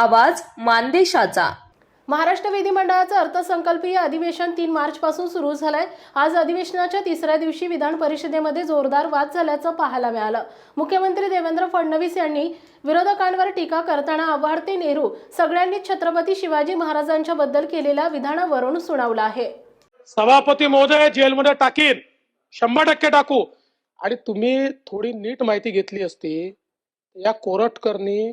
आवाज मानदेशाचा. महाराष्ट्र विधिमंडळाचं अर्थसंकल्पीय अधिवेशन तीन मार्च पासून सुरू झालंय. आज अधिवेशनाच्या तिसऱ्या दिवशी विधान परिषदेमध्ये जोरदार वाद झाल्याचं पाहायला मिळालं. मुख्यमंत्री देवेंद्र फडणवीस यांनी विरोधकांवर टीका करताना आभारते नेहरू सगळ्यांनी छत्रपती शिवाजी महाराजांच्या बद्दल केलेल्या विधानावरून सुनावलं आहे. सभापती महोदय जेलमध्ये टाकीन. शंभर टक्के टाकू. आणि तुम्ही थोडी नीट माहिती घेतली असती या कोरटकरनी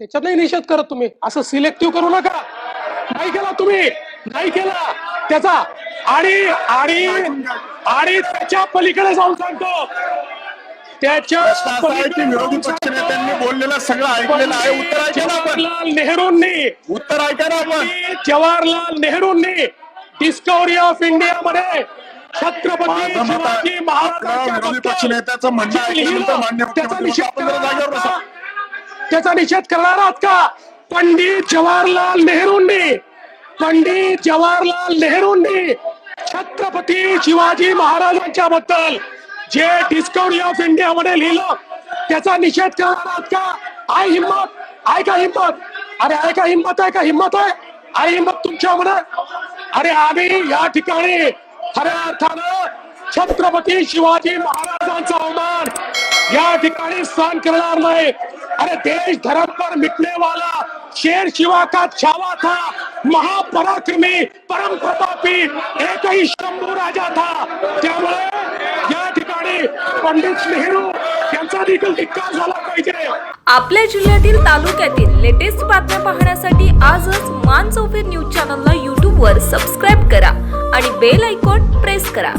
त्याच्यातही निषेध करत तुम्ही. असं सिलेक्टिव्ह करू नका. नाही केला तुम्ही. नाही केला. त्याचा आणि आणि आणि त्याच्या पलीकडे जाऊन सांगतो. त्याच्या विरोधी पक्षनेत्यांनी बोललेलं सगळं ऐकलेलं आहे. उत्तर जवाहरलाल नेहरूंनी. उत्तर ऐका ना आपण. जवाहरलाल नेहरूंनी डिस्कवरी ऑफ इंडिया मध्ये छत्रपती शिवाजी आपलं विरोधी पक्षनेत्याचं म्हणणं ऐकल्यानंतर मान्य त्याचा निषेध आपण जागेवर बसा. त्याचा निषेध करणार आहात का? पंडित जवाहरलाल नेहरूंनी पंडित जवाहरलाल नेहरूंनी छत्रपती शिवाजी महाराजांच्या बद्दल जे डिस्कवरी ऑफ इंडिया मध्ये लिहिलं त्याचा निषेध करणार आहात का? आय हिम्मत आहे का हिम्मत अरे आहे का हिम्मत आहे का हिम्मत आहे? आहे हिम्मत तुमच्यामध्ये अरे आम्ही या ठिकाणी खऱ्या अर्थानं छत्रपती शिवाजी महाराजांचा अवमान या ठिकाणी सहन करणार नाही. अरे देश धर्म पर मिटने वाला शेर शिवा का छावा था महापराक्रमी परम प्रतापी एकही शंभू राजा था. त्यामुळे या ठिकाणी पंडित नेहरू यांचा देखील धिक्कार झाला पाहिजे. आपल्या जिल्ह्यातील तालुक्यातील लेटेस्ट बातम्या पाहण्यासाठी आजच मान चौफेर न्यूज चॅनलला यूट्यूबवर सबस्क्राईब करा आणि बेल आयकॉन प्रेस करा.